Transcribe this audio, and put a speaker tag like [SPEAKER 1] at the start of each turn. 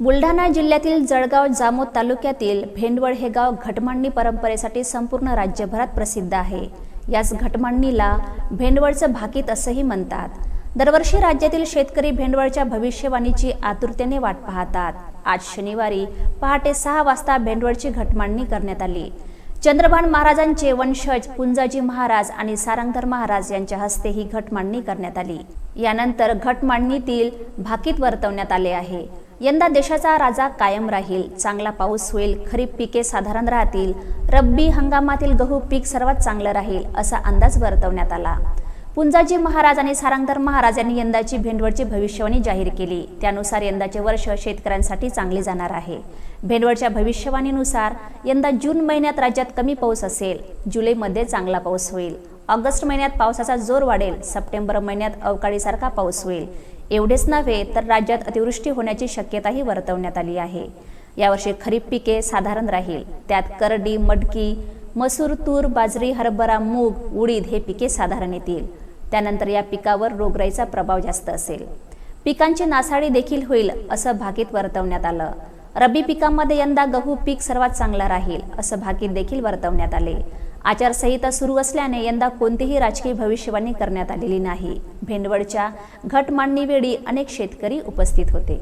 [SPEAKER 1] बुलढाणा जिल्ह्यातील जळगाव जामोद तालुक्यातील भेंडवळ हे गाव घटमांडणी परंपरेसाठी संपूर्ण राज्यभरात प्रसिद्ध आहे. याच घटमांडणीला भेंडवळचं भाकीत असंही म्हणतात. दरवर्षी राज्यातील शेतकरी भेंडवळच्या भविष्यवाणीची आतुरतेने वाट पाहतात. आज शनिवारी पहाटे सहा वाजता भेंडवळची घटमांडणी करण्यात आली. चंद्रभान महाराजांचे वंशज पुंजाजी महाराज आणि सारंगधर महाराज यांच्या हस्ते ही घटमांडणी करण्यात आली. यानंतर घटमांडणीतील भाकीत वर्तवण्यात आले आहे. यंदा देशाचा राजा कायम राहील. चांगला पाऊस होईल खरीप पिके साधारण राहतील रब्बी हंगामातील गहू पीक सर्वात चांगलं राहील असा अंदाज वर्तवण्यात आला. पुंजाजी महाराज आणि सारंगधर महाराज यांनी यंदाची भेंडवळची भविष्यवाणी जाहीर केली. त्यानुसार यंदाचे वर्ष शेतकऱ्यांसाठी चांगले जाणार आहे. भेंडवळच्या भविष्यवाणीनुसार यंदा जून महिन्यात राज्यात कमी पाऊस असेल जुलैमध्ये चांगला पाऊस होईल. ऑगस्ट महिन्यात पावसाचा जोर वाढेल सप्टेंबर महिन्यात अवकाळीसारखा पाऊस होईल. एवढेच नव्हे तर राज्यात अतिवृष्टी होण्याची शक्यताही वर्तवण्यात आली आहे. यावर्षी खरीप पिके साधारण राहील. त्यात करडी मडकी मसूर तूर बाजरी हरभरा मूग उडीद हे पिके साधारण येतील. त्यानंतर या पिकावर रोगराईचा प्रभाव जास्त असेल. पिकांची नासाडी देखील होईल असं भाकीत वर्तवण्यात आलं. रब्बी पिकांमध्ये यंदा गहू पीक सर्वात चांगला राहील असं भाकीत देखील वर्तवण्यात आले. आचारसंहिता सुरू असल्याने यंदा कोणतीही राजकीय भविष्यवाणी करण्यात आलेली नाही. भेंडवळच्या घटमांडणीवेळी अनेक शेतकरी उपस्थित होते.